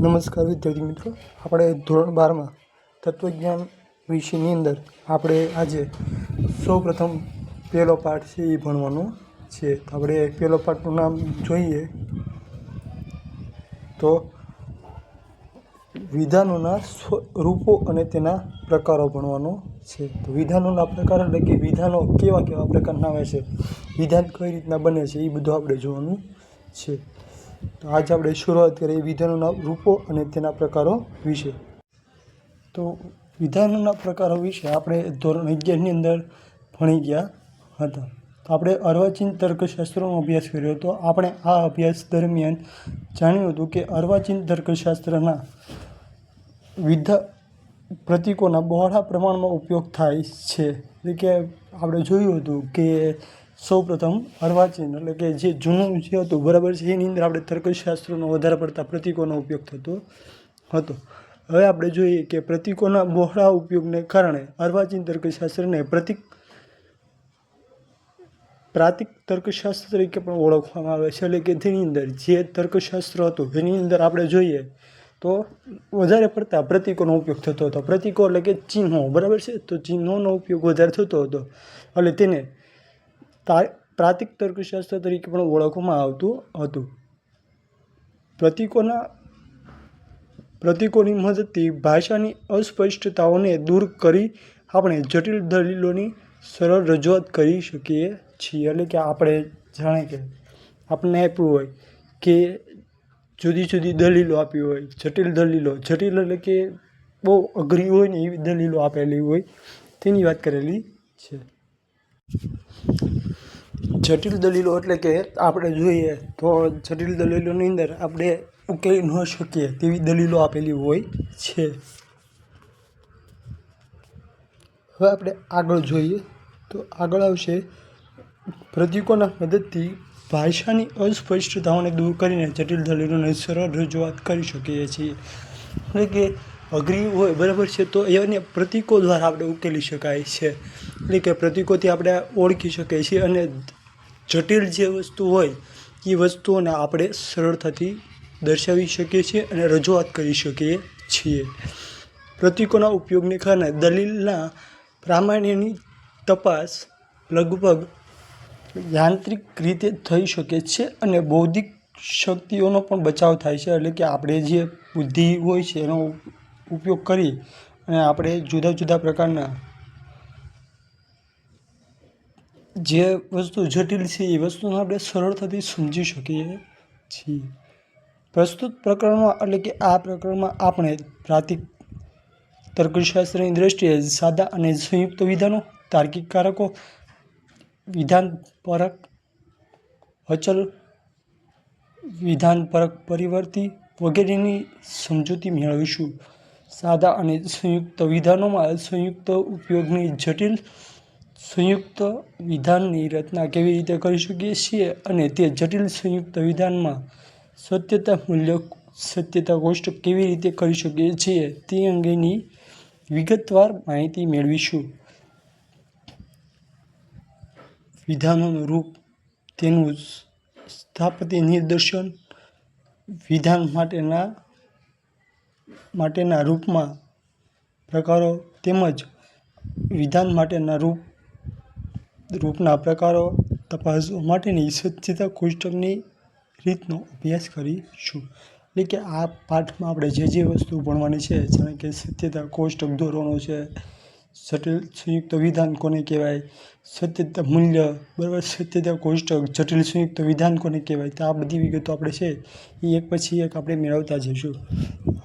નમસ્કાર વિદ્યાર્થી મિત્રો. આપણે ધોરણ બારમાં તત્વજ્ઞાન વિષયની અંદર આપણે આજે સૌપ્રથમ પહેલો પાઠ છે એ ભણવાનો છે. તો આપણે પહેલો પાઠનું નામ જોઈએ. તો વિધાનોના સ્વરૂપો અને તેના પ્રકારો ભણવાનો છે. તો વિધાનોના પ્રકાર એટલે કે વિધાનો કેવા કેવા પ્રકારના આવે છે? વિધાન કઈ રીતના બને છે એ બધું આપણે જોવાનું છે. તો આજે આપણે શરૂઆત કરીએ વિધાનોના રૂપો અને તેના પ્રકારો વિશે. તો વિધાનોના પ્રકારો વિશે આપણે ધોરણ અગિયારની અંદર ભણી ગયા હતા. તો આપણે અર્વાચીન તર્કશાસ્ત્રનો અભ્યાસ કર્યો હતો. આપણે આ અભ્યાસ દરમિયાન જાણ્યું હતું કે અર્વાચીન તર્કશાસ્ત્રના વિધા પ્રતીકોના બહોળા પ્રમાણમાં ઉપયોગ થાય છે. એટલે કે આપણે જોયું હતું કે સૌપ્રથમ અર્વાચીન એટલે કે જે જૂનું જે હતું, બરાબર છે? એની અંદર આપણે તર્કશાસ્ત્રનો વધારે પડતા પ્રતીકોનો ઉપયોગ થતો હતો. હવે આપણે જોઈએ કે પ્રતીકોના બહોળા ઉપયોગને કારણે અર્વાચીન તર્કશાસ્ત્રને પ્રતિક, પ્રાતિક તર્કશાસ્ત્ર તરીકે પણ ઓળખવામાં આવે છે. એટલે કે તેની અંદર જે તર્કશાસ્ત્ર હતું, એની અંદર આપણે જોઈએ તો વધારે પડતા પ્રતીકોનો ઉપયોગ થતો હતો. પ્રતીકો એટલે કે ચિહ્નો, બરાબર છે? તો ચિહ્નોનો ઉપયોગ વધારે થતો હતો. એટલે તેને પ્રાતિક તર્કશાસ્ત્ર તરીકે પણ ઓળખવામાં આવતું હતું. પ્રતીકોના, પ્રતીકોની મદદથી ભાષાની અસ્પષ્ટતાઓને દૂર કરી આપણે જટિલ દલીલોની સરળ રજૂઆત કરી શકીએ છીએ. એટલે કે આપણે જાણે કે, આપણને આપ્યું હોય કે જુદી જુદી દલીલો આપી હોય, જટિલ દલીલો, જટિલ એટલે કે બહુ અઘરી હોય ને એવી દલીલો આપેલી હોય, તેની વાત કરેલી છે. જટિલ દલીલો એટલે કે આપણે જોઈએ તો જટિલ દલીલોની અંદર આપણે ઉકેલી ન શકીએ તેવી દલીલો આપેલી હોય છે. હવે આપણે આગળ જોઈએ તો આગળ આવશે. પ્રતીકોના મદદથી ભાષાની અસ્પષ્ટતાઓને દૂર કરીને જટિલ દલીલોને સરળ રજૂઆત કરી શકીએ છીએ. એટલે કે અઘરી હોય, બરાબર છે? તો એને પ્રતીકો દ્વારા આપણે ઉકેલી શકાય છે. એટલે કે પ્રતીકોથી આપણે ઓળખી શકીએ છીએ અને જટિલ જે વસ્તુ હોય, એ વસ્તુઓને આપણે સરળતાથી દર્શાવી શકીએ છીએ અને રજૂઆત કરી શકીએ છીએ. પ્રતીકોના ઉપયોગને કારણે દલીલના પ્રામાણ્યની તપાસ લગભગ યાંત્રિક રીતે થઈ શકે છે અને બૌદ્ધિક શક્તિઓનો પણ બચાવ થાય છે. એટલે કે આપણે જે બુદ્ધિ હોય છે, એનો ઉપયોગ કરી અને આપણે જુદા જુદા પ્રકારના જે વસ્તુ જટિલ છે, એ વસ્તુને આપણે સરળતાથી સમજી શકીએ છીએ. પ્રસ્તુત પ્રકરણમાં, એટલે કે આ પ્રકરણમાં આપણે પ્રાતિક તર્કશાસ્ત્રની દ્રષ્ટિએ સાદા અને સંયુક્ત વિધાનો, તાર્કિક કારકો વિધાન પરક અચલ વિધાન પરક પરિવર્તી વગેરેની સમજૂતી મેળવીશું. સાદા અને સંયુક્ત વિધાનોમાં સંયુક્ત ઉપયોગની જટિલ સંયુક્ત વિધાનની રચના કેવી રીતે કરી શકીએ છીએ અને તે જટિલ સંયુક્ત વિધાનમાં સત્યતા મૂલ્ય, સત્યતા કોષ્ટક કેવી રીતે કરી શકીએ છીએ તે અંગેની વિગતવાર માહિતી મેળવીશું. વિધાનોનું રૂપ, તેનું સ્થાપત્ય નિદર્શન, વિધાન માટેના માટેના રૂપમાં પ્રકારો તેમજ વિધાન માટેના રૂપ રૂપના પ્રકારો તપાસવા માટેની સત્યતા કોષ્ટકની રીતનો અભ્યાસ કરીશું. એટલે કે આ પાઠમાં આપણે જે જે વસ્તુ ભણવાની છે, જેમ કે સત્યતા કોષ્ટક ધોરણો છે, જટિલ સંયુક્ત વિધાન કોને કહેવાય, સત્યતા મૂલ્ય, બરાબર, સત્યતા કોષ્ટક, જટિલ સંયુક્ત વિધાન કોને કહેવાય, તો આ બધી વિગતો આપણે છે, એ એક પછી એક આપણે મેળવતા જઈશું.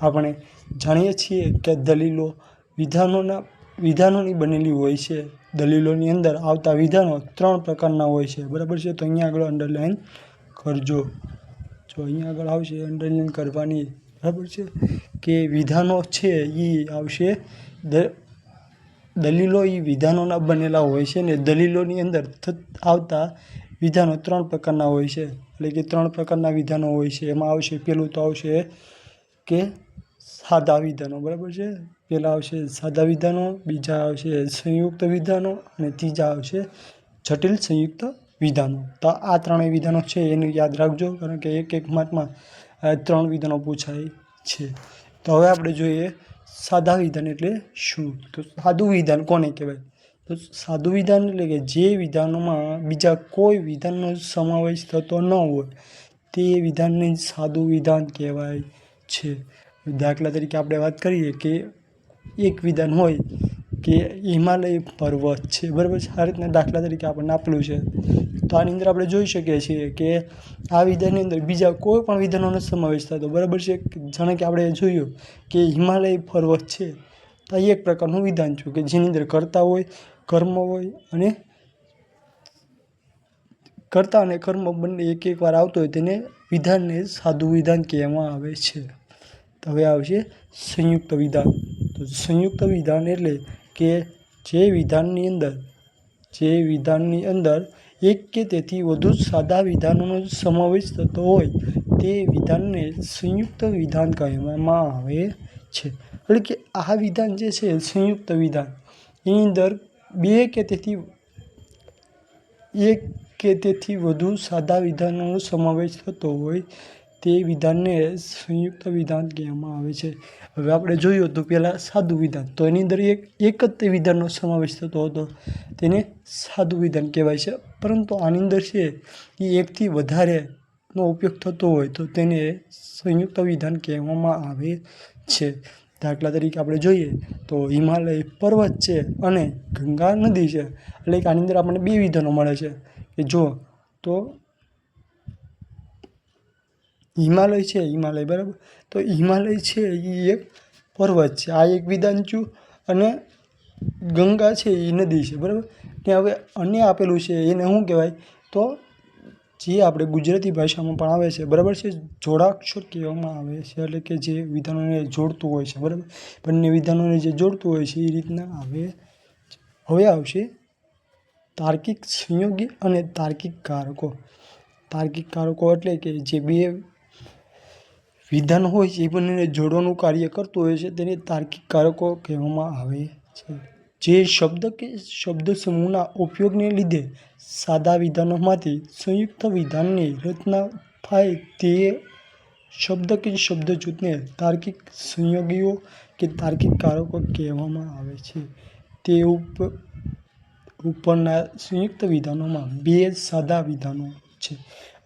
આપણે જાણીએ છીએ કે દલીલો વિધાનોના વિધાનોની બનેલી હોય છે. દલીલોની અંદર આવતા વિધાનો ત્રણ પ્રકારના હોય છે. બરાબર છે? તો અહીંયા આગળ અંડરલાઈન કરજો. જો અહીંયા આગળ આવશે અંડરલાઈન કરવાની, બરાબર છે? કે વિધાનો છે એ આવશે. દલીલો એ વિધાનોના બનેલા હોય છે ને દલીલોની અંદર આવતા વિધાનો ત્રણ પ્રકારના હોય છે. એટલે કે ત્રણ પ્રકારના વિધાનો હોય છે. એમાં આવશે, પેલું તો આવશે કે સાદા વિધાનો, બરાબર છે? પહેલાં આવશે સાદા વિધાનો, બીજા આવશે સંયુક્ત વિધાનો અને ત્રીજા આવશે જટિલ સંયુક્ત વિધાનો. તો આ ત્રણેય વિધાનો છે એનું યાદ રાખજો, કારણ કે એક એક માર્કમાં ત્રણ વિધાનો પૂછાય છે. તો હવે આપણે જોઈએ સાદા વિધાન એટલે શું? તો સાદું વિધાન કોને કહેવાય? તો સાદું વિધાન એટલે કે જે વિધાનોમાં બીજા કોઈ વિધાનનો સમાવેશ થતો ન હોય, તે વિધાનને સાદું વિધાન કહેવાય છે. દાખલા તરીકે આપણે વાત કરીએ કે એક વિધાન હોય કે હિમાલય પર્વત છે, બરાબર છે? આ રીતના દાખલા તરીકે આપણને આપેલું છે. તો આની અંદર આપણે જોઈ શકીએ છીએ કે આ વિધાનની અંદર બીજા કોઈ પણ વિધાનોનો સમાવેશ થતો, બરાબર છે? જાણે કે આપણે જોયું કે હિમાલય પર્વત છે, તો એક પ્રકારનું વિધાન છું કે જેની અંદર કરતા હોય, કર્મ હોય અને કર્તા અને કર્મ બંને એક એક વાર આવતો હોય તેને વિધાનને સાદું વિધાન કહેવામાં આવે છે. તો હવે આવશે સંયુક્ત વિધાન. તો સંયુક્ત વિધાન એટલે કે જે વિધાનની અંદર, જે વિધાનની અંદર એક કે તેથી વધુ સાદા વિધાનોનો સમાવેશ થતો હોય, તે વિધાનને સંયુક્ત વિધાન કહેવામાં આવે છે. એટલે કે આ વિધાન જે છે, સંયુક્ત વિધાન, એની અંદર બે કે તેથી, એક કે તેથી વધુ સાદા વિધાનોનો સમાવેશ થતો હોય તે વિધાનને સંયુક્ત વિધાન કહેવામાં આવે છે. હવે આપણે જોયું હતું પહેલાં સાદું વિધાન. તો એની અંદર એક એક જ તે વિધાનનો સમાવેશ થતો હતો. તેને સાદું વિધાન કહેવાય છે. પરંતુ આની અંદર છે, એ એકથી વધારેનો ઉપયોગ થતો હોય તો તેને સંયુક્ત વિધાન કહેવામાં આવે છે. દાખલા તરીકે આપણે જોઈએ તો હિમાલય પર્વત છે અને ગંગા નદી છે. એટલે કે આની અંદર આપણને બે વિધાનો મળે છે. કે જો તો હિમાલય છે, હિમાલય, બરાબર? તો હિમાલય છે એ એક પર્વત છે. આ એક વિધાન થયું અને ગંગા છે એ નદી છે, બરાબર? ને હવે અન્ય આપેલું છે, એને શું કહેવાય? તો જે આપણે ગુજરાતી ભાષામાં પણ આવે છે, બરાબર છે? જોડાક્ષર કહેવામાં આવે છે, એટલે કે જે વિધાનોને જોડતું હોય છે, બરાબર? બંને વિધાનોને જે જોડતું હોય છે એ રીતના આવે હવે આવશે તાર્કિક સંયોગી અને તાર્કિક કારકો. તાર્કિક કારકો એટલે કે જે બે વિધાન હોય છે, એ બંનેને જોડવાનું કાર્ય કરતું હોય છે, તેને તાર્કિક કારકો કહેવામાં આવે છે. જે શબ્દ કે શબ્દ સમૂહના ઉપયોગને લીધે સાદા વિધાનોમાંથી સંયુક્ત વિધાનની રચના થાય તે શબ્દ કે શબ્દ જૂથને તાર્કિક સંયોગીઓ કે તાર્કિક કારકો કહેવામાં આવે છે. તે ઉપ, ઉપરના સંયુક્ત વિધાનોમાં બે સાદા વિધાનો છે.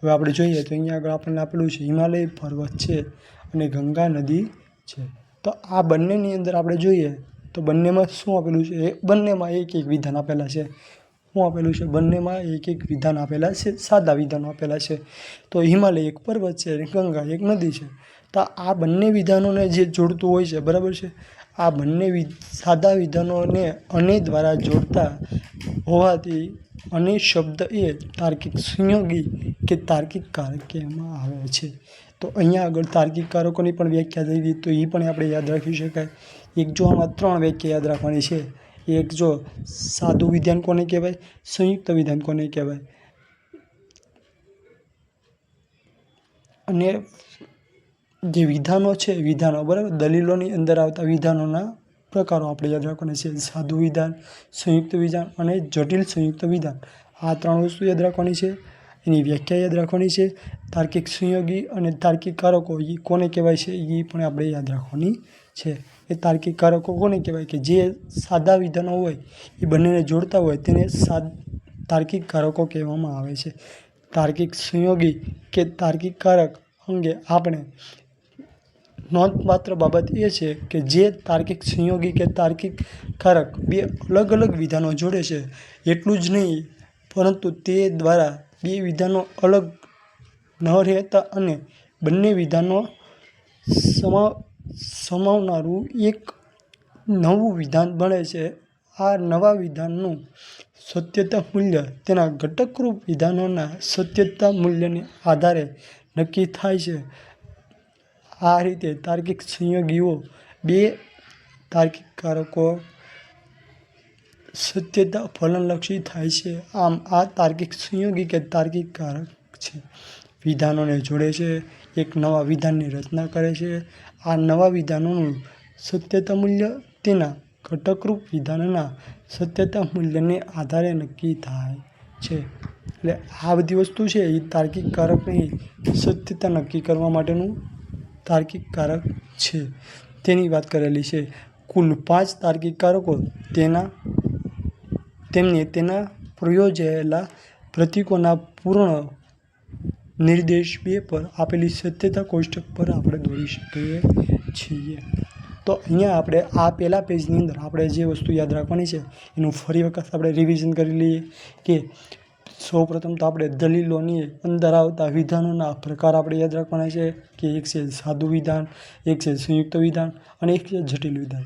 હવે આપણે જોઈએ તો અહીંયા આગળ આપણને આપેલું છે, હિમાલય પર્વત છે અને ગંગા નદી છે. તો આ બંનેની અંદર આપણે જોઈએ તો બંનેમાં શું આપેલું છે? એ બંનેમાં એક એક વિધાન આપેલા છે. શું આપેલું છે? બંનેમાં એક એક વિધાન આપેલા છે, સાદા વિધાનો આપેલા છે. તો હિમાલય એક પર્વત છે ગંગા એક નદી છે. તો આ બંને વિધાનોને જે જોડતું હોય છે, બરાબર છે? આ બંને સાદા વિધાનોને અને દ્વારા જોડતા હોવાથી અને શબ્દ એ તાર્કિક સંયોગી કે તાર્કિક કારક કહેવામાં આવે છે. તો અહીંયા આગળ તાર્કિક કારકોની પણ વ્યાખ્યા થઈ તો એ પણ આપણે યાદ રાખી શકાય. એક જો આમાં ત્રણ વ્યાખ્યા યાદ રાખવાની છે. એક જો સાદું વિધાન કોને કહેવાય? સંયુક્ત વિધાન કોને કહેવાય? અને જે વિધાનો છે, વિધાનો, બરાબર? દલીલોની અંદર આવતા વિધાનોના પ્રકારો આપણે યાદ રાખવાના છે. સાદું વિધાન, સંયુક્ત વિધાન અને જટિલ સંયુક્ત વિધાન. આ ત્રણ વસ્તુ યાદ રાખવાની છે. એની વ્યાખ્યા યાદ રાખવાની છે. તાર્કિક સંયોગી અને તાર્કિક કારકો એ કોને કહેવાય છે? એ પણ આપણે યાદ રાખવાની છે. એ તાર્કિક કારકો કોને કહેવાય? કે જે સાદા વિધાનો હોય એ બંનેને જોડતા હોય, તેને સાદ, તાર્કિક કારકો કહેવામાં આવે છે. તાર્કિક સંયોગી કે તાર્કિક કારક અંગે આપણે નોંધપાત્ર બાબત એ છે કે જે તાર્કિક સંયોગી કે તાર્કિક કારક બે અલગ અલગ વિધાનો જોડે છે. એટલું જ નહીં, પરંતુ તે દ્વારા બે વિધાનો અલગ ન રહેતા અને બંને વિધાનો સમા, સમાવનારું એક નવું વિધાન બને છે. આ નવા વિધાનનું સત્યતા મૂલ્ય તેના ઘટકરૂપ વિધાનોના સત્યતા મૂલ્યને આધારે નક્કી થાય છે. આ રીતે તાર્કિક સંયોગીઓ બે તાર્કિક કારકો સત્યતા ફલનલક્ષી થાય છે. આમ આ તાર્કિક સંયોગી કે તાર્કિક કારક છે? વિધાનોને જોડે છે, એક નવા વિધાનની રચના કરે છે. આ નવા વિધાનોનું સત્યતા મૂલ્ય તેના ઘટકરૂપ વિધાનના સત્યતા મૂલ્યને આધારે નક્કી થાય છે. એટલે આ બધી વસ્તુ છે એ તાર્કિક કારકની સત્યતા નક્કી કરવા માટેનું તાર્કિક કારક છે. તેની વાત કરેલી છે. કુલ પાંચ તાર્કિક કારકો તેના, તેમને તેના પ્રયોજાયેલા પ્રતીકોના પૂર્ણ નિર્દેશ બે પર આપેલી સત્યતા કોષ્ટક પર આપણે દોરી શકીએ છીએ. તો અહીંયા આપણે આ પહેલા પેજની અંદર આપણે જે વસ્તુ યાદ રાખવાની છે, એનું ફરી વખત આપણે રિવિઝન કરી લઈએ કે સૌપ્રથમ તો આપણે દલીલોની અંદર આવતા વિધાનોના પ્રકાર આપણે યાદ રાખવાના છે કે એક છે સાદું વિધાન, એક છે સંયુક્ત વિધાન અને એક છે જટિલ વિધાન.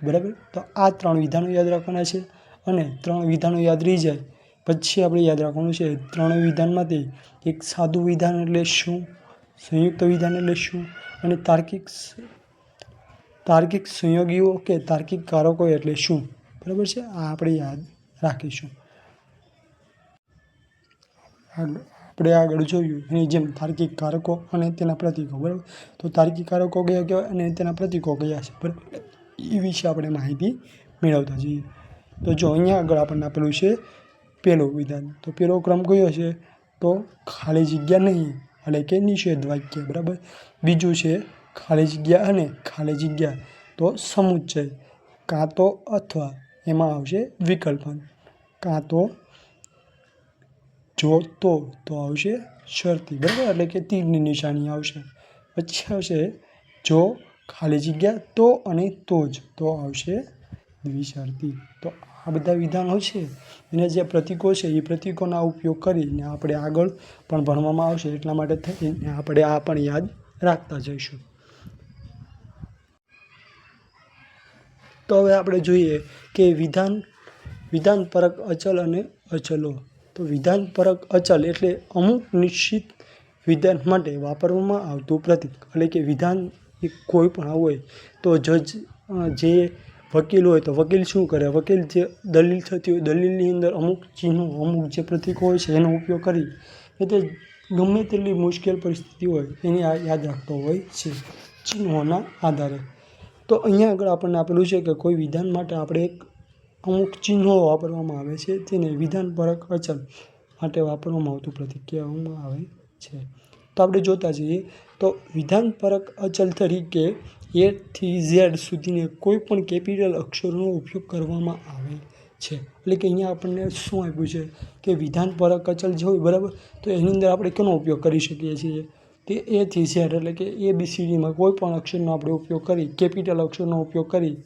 બરાબર? તો આ ત્રણ વિધાનો યાદ રાખવાના છે અને ત્રણ વિધાનો યાદ રહી જાય પછી આપણે યાદ રાખવાનું છે ત્રણ વિધાનમાંથી એક સાદું વિધાન એટલે શું, સંયુક્ત વિધાન એટલે શું અને તાર્કિક તાર્કિક સંયોગીઓ કે તાર્કિક કારકો એટલે શું? બરાબર છે? આ આપણે યાદ રાખીશું. આપણે આગળ જોયું એની જેમ તાર્કિક કારકો અને તેના પ્રતીકો, બરાબર? તો તાર્કિક કારકો કયા કહેવાય અને તેના પ્રતીકો કયા છે? બરાબર? એ વિશે આપણે માહિતી મેળવતા જઈએ. તો જો અહીંયા આગળ આપણને આપેલું છે પહેલો વિધાન. તો પહેલો ક્રમ કયો છે? તો ખાલી જગ્યા નહીં, એટલે કે નિષેધ વાક્ય, બરાબર? બીજું છે ખાલી જગ્યા અને ખાલી જગ્યા. તો સમુચ્ચય, કાં તો અથવા, એમાં આવશે વિકલ્પન. કાં તો જો તો તો આવશે શરતી બરાબર? એટલે કે તીરની નિશાની આવશે. પછી આવશે જો ખાલી જગ્યા તો અને તો જ તો આવશે દ્વિશરતી તો આ બધા વિધાનો છે. એને જે પ્રતીકો છે, એ પ્રતીકોના ઉપયોગ કરીને આપણે આગળ પણ ભણવામાં આવશે. એટલા માટે થઈને આપણે આ પણ યાદ રાખતા જઈશું. તો હવે આપણે જોઈએ કે વિધાન વિધાન પરક અચલ અને અચલો. તો વિધાન પરક અચલ એટલે અમુક નિશ્ચિત વિધાન માટે વાપરવામાં આવતું પ્રતીક. એટલે કે વિધાન એ કોઈ પણ હોય તો જજ જે વકીલ હોય તો વકીલ શું કરે? વકીલ જે દલીલ થતી હોય, દલીલની અંદર અમુક ચિહ્નો, અમુક જે પ્રતીકો હોય છે એનો ઉપયોગ કરી એટલે ગમે તેટલી મુશ્કેલ પરિસ્થિતિ હોય એને આ યાદ રાખતો હોય છે ચિહ્નોના આધારે. તો અહીંયા આગળ આપણને આપેલું છે કે કોઈ વિધાન માટે આપણે એક અમુક ચિહ્નો વાપરવામાં આવે છે તેને વિધાન વચન માટે વાપરવામાં આવતું પ્રતીક કહેવામાં આવે છે. તો આપણે જોતા જઈએ તો વિધાન પરક અચલ તરીકે એથી ઝેડ સુધીને કોઈ પણ કેપિટલ અક્ષરોનો ઉપયોગ કરવામાં આવે છે. એટલે કે અહીંયા આપણને શું આપ્યું છે કે વિધાન પરક અચલ જે હોય, બરાબર? તો એની અંદર આપણે કેનો ઉપયોગ કરી શકીએ છીએ? તે એથી ઝેડ એટલે કે એ બી સીડીમાં કોઈ પણ અક્ષરનો આપણે ઉપયોગ કરી, કેપિટલ અક્ષરનો ઉપયોગ કરી,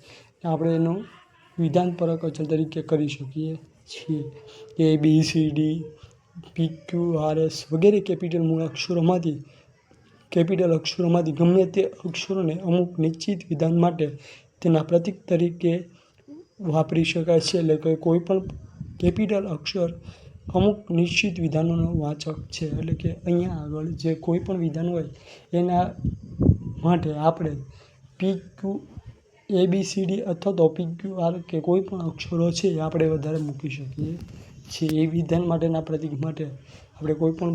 આપણે એનું વિધાન પરક અચલ તરીકે કરી શકીએ છીએ. A B C D P Q R S વગેરે કેપિટલ મૂળ અક્ષરોમાંથી કેપિટલ અક્ષરોમાંથી ગમે તે અક્ષરોને અમુક નિશ્ચિત વિધાન માટે તેના પ્રતીક તરીકે વાપરી શકાય છે. એટલે કે કોઈ પણ કેપિટલ અક્ષર અમુક નિશ્ચિત વિધાનોનો વાચક છે. એટલે કે અહીંયા આગળ જે કોઈ પણ વિધાન હોય, એના માટે આપણે P Q A B C D અથવા તો પી ક્યુ આર કે કોઈ પણ અક્ષરો છે એ આપણે વધારે મૂકી શકીએ છીએ. એ વિધાન માટેના પ્રતીક માટે આપણે કોઈ પણ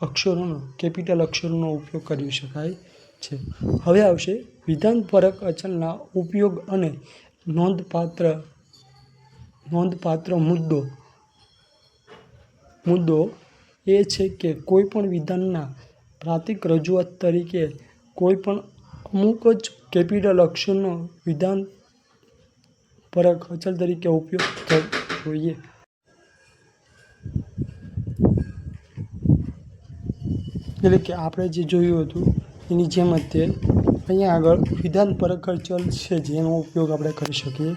અક્ષરોનો, કેપિટલ અક્ષરોનો ઉપયોગ કરી શકાય છે. હવે આવશે વિધાન પરક અચલના ઉપયોગ અને નોંધપાત્ર નોંધપાત્ર મુદ્દો. મુદ્દો એ છે કે કોઈ પણ વિધાનના પ્રાતિક રજૂઆત તરીકે કોઈ પણ અમુક જ કેપિટલ અક્ષરનો વિધાન પરક અચલ તરીકે ઉપયોગ થવો જોઈએ. એટલે કે આપણે જે જોયું હતું, એની જેમ જ તે અહીંયા આગળ વિધાન પરક અચલ છે જેનો ઉપયોગ આપણે કરી શકીએ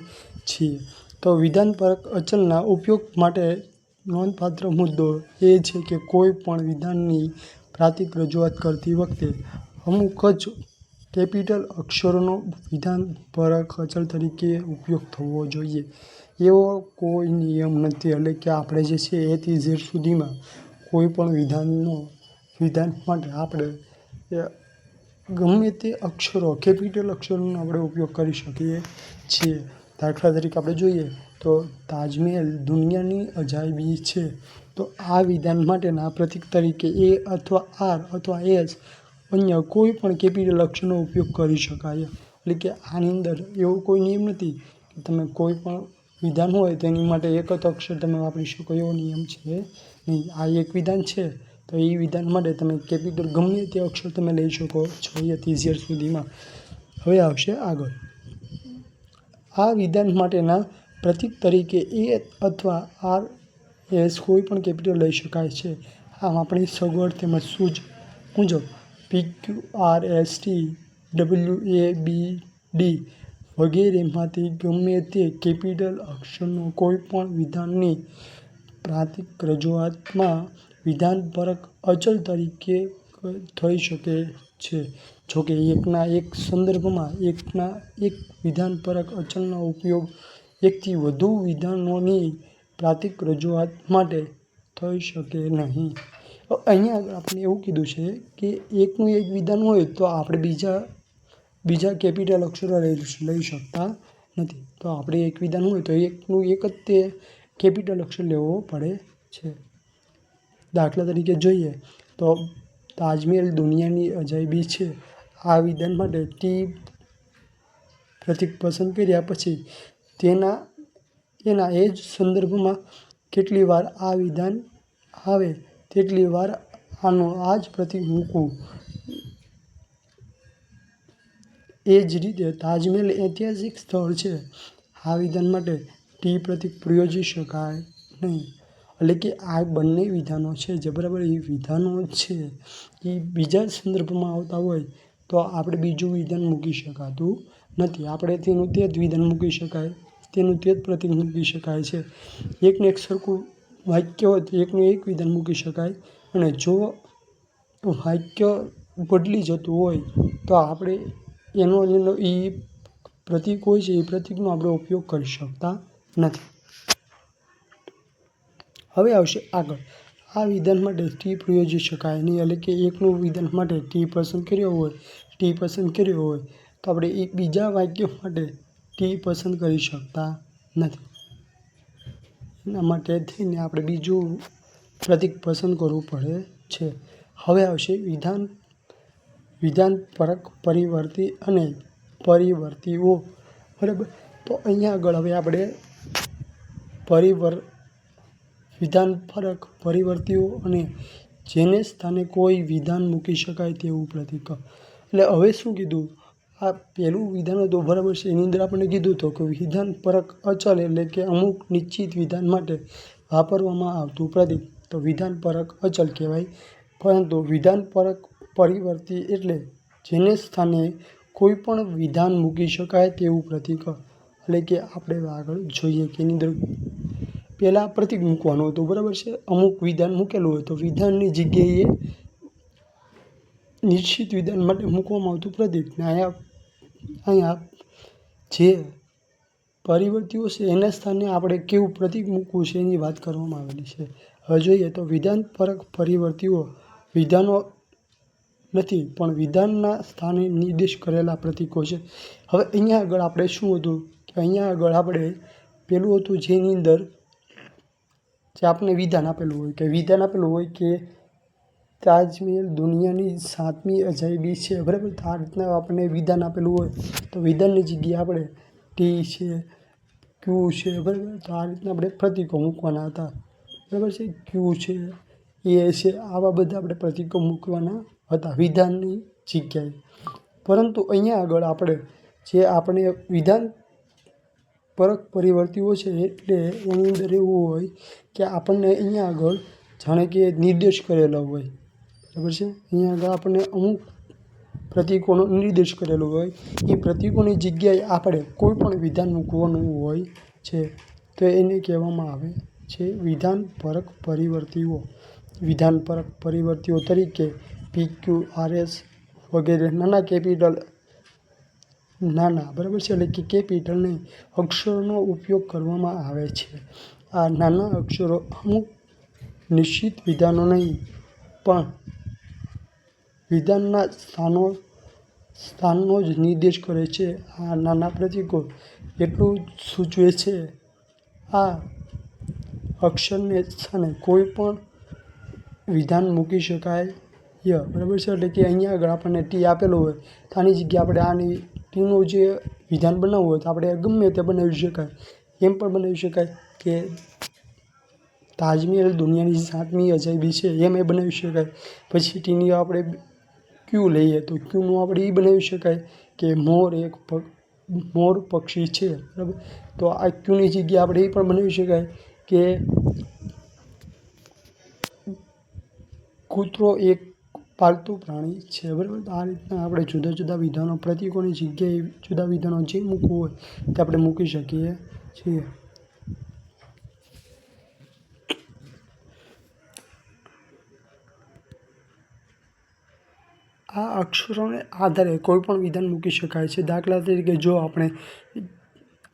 છીએ. તો વિધાન પરક અચલના ઉપયોગ માટે નોંધપાત્ર મુદ્દો એ છે કે કોઈ પણ વિધાનની પ્રાતિક રજૂઆત કરતી વખતે અમુક જ કેપિટલ અક્ષરોનો વિધાન પરક અચલ તરીકે ઉપયોગ થવો જોઈએ. એવો કોઈ નિયમ નથી. એટલે કે આપણે જે છે એથી ઝેડ સુધીમાં કોઈ પણ વિધાનનો, વિધાન માટે આપણે ગમે તે અક્ષરો, કેપિટલ અક્ષરોનો આપણે ઉપયોગ કરી શકીએ છીએ. દાખલા તરીકે આપણે જોઈએ તો તાજમહેલ દુનિયાની અજાયબી છે. તો આ વિધાન માટેના પ્રતીક તરીકે એ અથવા આર અથવા એસ અન્ય કોઈ પણ કેપિટલ અક્ષરનો ઉપયોગ કરી શકાય. એટલે કે આની અંદર એવો કોઈ નિયમ નથી કે તમે કોઈ પણ વિધાન હોય તેની માટે એક જ અક્ષર તમે વાપરી શકો, એવો નિયમ છે નહીં. આ એક વિધાન છે, તો એ વિધાન માટે તમે કેપિટલ ગમે તે અક્ષર તમે લઈ શકો છો અહીંયાથી ઝેડ સુધીમાં. હવે આવશે આગળ. આ વિધાન માટેના પ્રતીક તરીકે એ અથવા આર એસ કોઈ પણ કેપિટલ લઈ શકાય છે. આમ આપણી સગવડ તેમજ સૂઝ મુજબ P Q R S T W A B D વગેરેમાંથી ગમે તે કેપિટલ અક્ષરનો કોઈ પણ વિધાનની પ્રાંતિક રજૂઆતમાં વિધાનપરક અચલ તરીકે થઈ શકે છે. જોકે એકના એક સંદર્ભમાં એકના એક વિધાનપરક અચલનો ઉપયોગ એકથી વધુ વિધાનોની પ્રાતિક રજૂઆત માટે થઈ શકે નહીં. અહીંયા આગળ આપણે એવું કીધું છે કે એકનું એક વિધાન હોય તો આપણે બીજા બીજા કેપિટલ અક્ષરો લઈ શકતા નથી. તો આપણે એક વિધાન હોય તો એકનું એક જ તે કેપિટલ અક્ષર લેવો પડે છે. દાખલા તરીકે જોઈએ તો તાજમહેલ દુનિયાની અજાયબી છે. આ વિધાન માટે ટી પ્રતિક પસંદ કર્યા પછી તેના એના એ જ સંદર્ભમાં કેટલી વાર આ વિધાન આવે તેટલી વાર આનો આ જ પ્રતિક મૂકવું એ જ રીતે તાજમહેલ ઐતિહાસિક સ્થળ છે. આ વિધાન માટે ટી પ્રતિક પ્રયોજી શકાય નહીં. એટલે કે આ બંને વિધાનો છે. જે બરાબર એ વિધાનો છે. એ બીજા સંદર્ભમાં આવતા હોય તો આપણે બીજું વિધાન મૂકી શકાતું નથી. આપણે તેનું તે જ વિધાન મૂકી શકાય. તેનું તે જ પ્રતિક મૂકી શકાય છે. એકને એક સરખું વાક્ય હોય તો એકનું એક વિધાન મૂકી શકાય. અને જો વાક્ય બદલી જતું હોય, તો આપણે એનો એનો એ પ્રતીક હોય છે એ પ્રતીકનો આપણે ઉપયોગ કરી શકતા નથી. હવે આવશે આગળ. આ વિધાન માટે ટી પ્રયોજી શકાય નહીં, એટલે કે એકનું વિધાન માટે ટી પસંદ કર્યો હોય ટી પસંદ કર્યો હોય, તો આપણે એક બીજા વાક્ય માટે ટી પસંદ કરી શકતા નથી. એના માટે થઈને આપણે બીજું પ્રતીક પસંદ કરવું પડે છે. હવે આવશે વિધાન વિધાન પરક પરિવર્તી અને પરિવર્તીઓ. બરાબર? તો અહીંયા આગળ હવે આપણે પરિવર વિધાન ફરક પરિવર્તીઓ અને જેને સ્થાને કોઈ વિધાન મૂકી શકાય તેવું પ્રતીક. એટલે હવે શું કીધું? આ પહેલું વિધાન હતું. બરાબર છે. એની અંદર આપણે કીધું હતું કે વિધાન પરક અચલ એટલે કે અમુક નિશ્ચિત વિધાન માટે વાપરવામાં આવતું પ્રતીક તો વિધાન પરક અચલ કહેવાય. પરંતુ વિધાન પરક પરિવર્તી એટલે જેને સ્થાને કોઈ પણ વિધાન મૂકી શકાય તેવું પ્રતીક એટલે કે આપણે આગળ જોઈએ કે એની અંદર પહેલાં પ્રતીક મૂકવાનું હતું. બરાબર છે. અમુક વિધાન મૂકેલું હોય તો વિધાનની જગ્યાએ નિશ્ચિત વિધાન માટે મૂકવામાં આવતું પ્રતીક ને અહીંયા અહીંયા જે પરિવર્તીઓ છે, એના સ્થાને આપણે કેવું પ્રતીક મૂકવું છે એની વાત કરવામાં આવેલી છે. હવે જોઈએ તો વિધાન પરક પરિવર્તીઓ વિધાનો નથી, પણ વિધાનના સ્થાને નિર્દેશ કરેલા પ્રતીકો છે. હવે અહીંયા આગળ આપણે શું હતું કે અહીંયા આગળ આપણે પેલું હતું જેની અંદર જે આપણે વિધાન આપેલું હોય, કે વિધાન આપેલું હોય કે તાજમહેલ દુનિયાની સાતમી અજાયબી છે, બરાબર? આ રીતના આપણને વિધાન આપેલું હોય. તો વિધાનની જગ્યાએ આપણે ટી છે ક્યુ છે, બરાબર? તો આ રીતના આપણે પ્રતિકો મૂકવાના હતા. બરાબર છે? ક્યુ છે એ છે, આવા બધા આપણે પ્રતિકો મૂકવાના હતા વિધાનની જગ્યાએ. પરંતુ અહીંયા આગળ આપણે જે આપણે વિધાન પરક પરિવર્તિઓ છે, એટલે એની અંદર એવું હોય કે આપણને અહીંયા આગળ જાણે કે નિર્દેશ કરેલો હોય. બરાબર છે? અહીંયા આગળ આપણને અમુક પ્રતીકોનો નિર્દેશ કરેલો હોય. એ પ્રતીકોની જગ્યાએ આપણે કોઈ પણ વિધાન મૂકવાનું હોય છે, તો એને કહેવામાં આવે છે વિધાન પરક પરિવર્તીઓ. વિધાન પરક પરિવર્તીઓ તરીકે પી ક્યુ આર એસ વગેરે નાના કેપિટલ, નાના, બરાબર છે? એટલે કે કેપિટલને અક્ષરોનો ઉપયોગ કરવામાં આવે છે. આ નાના અક્ષરો અમુક નિશ્ચિત વિધાનો નહીં, પણ વિધાનના સ્થાનો, સ્થાનનો જ નિર્દેશ કરે છે. આ નાના પ્રતીકો એટલું સૂચવે છે. આ અક્ષરને સ્થાને કોઈ પણ વિધાન મૂકી શકાય. ય, બરાબર છે? એટલે કે અહીંયા આગળ આપણને ટી આપેલું હોય, તો આની જગ્યાએ આપણે આની ટીનું જે વિધાન બનાવવું હોય તો આપણે ગમે તે બનાવી શકાય. એમ પણ બનાવી શકાય કે તાજમહેલ દુનિયાની સાતમી અજાયબી છે, એમ એ બનાવી શકાય. પછી ટીની આપણે ક્યુ લઈએ તો ક્યુનું આપણે એ બનાવી શકાય કે મોર એક મોર પક્ષી છે, બરાબર? તો આ ક્યુની જગ્યાએ આપણે એ પણ બનાવી શકાય કે કૂતરો એક પાલતુ પ્રાણી છે, બરાબર? આ રીતના આપણે જુદા જુદા વિધાનો, પ્રતીકોની જગ્યાએ જુદા વિધાનો જે મૂકવું હોય તે આપણે મૂકી શકીએ છીએ. આ અક્ષરોને આધારે કોઈ પણ વિધાન મૂકી શકાય છે. દાખલા તરીકે જો આપણે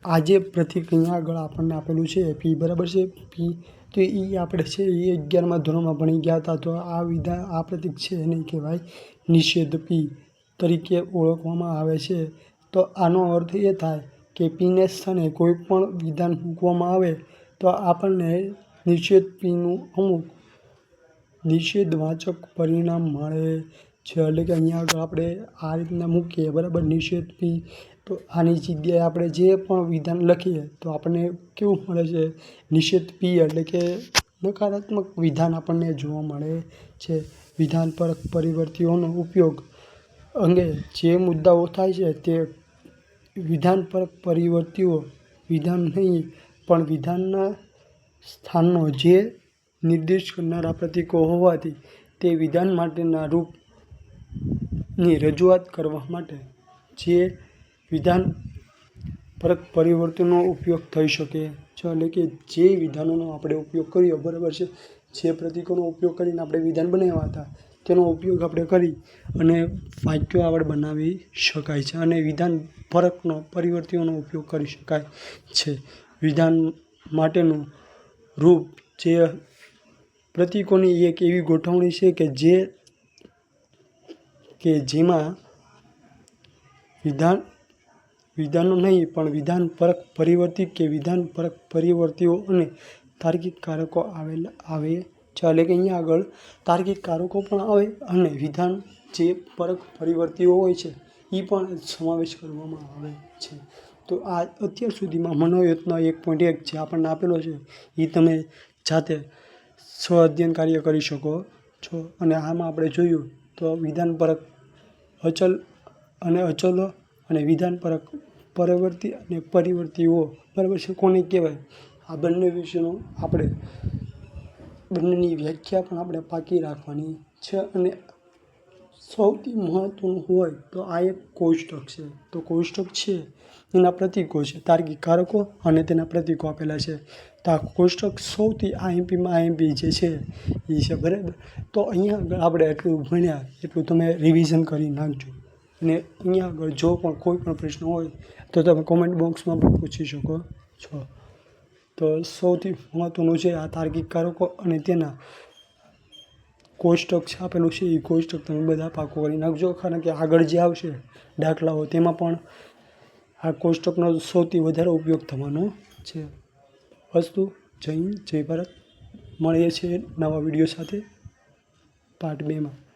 આ જે પ્રતીક આગળ આપણને આપેલું છે પી બરાબર છે? પી. તો એ આપણે છે એ અગિયારમાં ધોરણમાં ભણી ગયા હતા. તો આ વિધાન, આ પ્રતિક છે એને કહેવાય નિષેધ પી તરીકે ઓળખવામાં આવે છે. તો આનો અર્થ એ થાય કે પીને સ્થાને કોઈ પણ વિધાન મૂકવામાં આવે તો આપણને નિષેધ પીનું અમુક નિષેધવાચક પરિણામ મળે. છે, એટલે કે અહીંયા આગળ આપણે આ રીતના મૂકીએ, બરાબર? નિષેધ પી તો આની જગ્યાએ આપણે જે પણ વિધાન લખીએ, તો આપણને કેવું મળે છે? નિષેધ પી એટલે કે નકારાત્મક વિધાન આપણને જોવા મળે છે. વિધાન પર પરિવર્તિઓનો ઉપયોગ અંગે જે મુદ્દાઓ થાય છે, તે વિધાન પર પરિવર્તિઓ, વિધાન નહીં, પણ વિધાનના સ્થાનનો જે નિર્દેશ કરનારા પ્રતીકો હોવાથી તે વિધાન માટેના રૂપની રજૂઆત કરવા માટે જે વિધાન પરક પરિવર્તનનો ઉપયોગ થઈ શકે છે એટલે કે જે વિધાનોનો આપણે ઉપયોગ કર્યો, બરાબર છે? જે પ્રતીકોનો ઉપયોગ કરીને આપણે વિધાન બનાવ્યા હતા, તેનો ઉપયોગ આપણે કરી અને વાક્યો આપણે બનાવી શકાય છે અને વિધાન ફરકનો પરિવર્તિઓનો ઉપયોગ કરી શકાય છે. વિધાન માટેનું રૂપ જે પ્રતીકોની એક એવી ગોઠવણી છે કે જે કે જેમાં વિધાન, વિધાનો નહીં, પણ વિધાન પરક પરિવર્તિત કે વિધાન પરક પરિવર્તિઓ અને તાર્કિક કારકો આવેલા, આવે છે. એટલે કે અહીંયા આગળ તાર્કિક કારકો પણ આવે અને વિધાન જે પરક પરિવર્તિઓ હોય છે એ પણ સમાવેશ કરવામાં આવે છે. તો આ અત્યાર સુધીમાં મનોયત્ન એક પોઈન્ટ એક જે આપણને આપેલો છે એ તમે જાતે સ્વ અધ્યયન કાર્ય કરી શકો છો. અને આમાં આપણે જોયું તો વિધાન પરક અચલ અને અચલો અને વિધાન પરક પરવર્તી અને પરિવર્તીઓ, બરાબર છે? કોને કહેવાય? આ બંને વિશેનો આપણે બંનેની વ્યાખ્યા પણ આપણે પાકી રાખવાની છે અને સૌથી મહત્ત્વનું હોય તો આ એક કોષ્ટક છે. તો કોષ્ટક છે એના પ્રતીકો છે. તાર્કિક કારકો અને તેના પ્રતીકો આપેલા છે. તો આ કોષ્ટક સૌથી આઈએમપીમાં આઈએમપી જે છે એ છે, બરાબર? તો અહીંયા આપણે એટલું ભણ્યા, એટલું તમે રિવિઝન કરી નાખજો. અને અહીંયા આગળ જો પણ કોઈ પણ પ્રશ્ન હોય તો તમે કોમેન્ટ બોક્સમાં પણ પૂછી શકો છો. તો સૌથી મહત્ત્વનું છે આ તાર્કિક કારકો અને તેના કોષ્ટક છે આપેલું છે એ કોષ્ટક તમે બધા પાકો કરી નાખજો. કારણ કે આગળ જે આવશે, દાખલાઓ, તેમાં પણ આ કોષ્ટકનો સૌથી વધારે ઉપયોગ થવાનો છે. વસ્તુ, જય જય ભારત. મળીએ છીએ નવા વીડિયો સાથે, પાર્ટ બેમાં.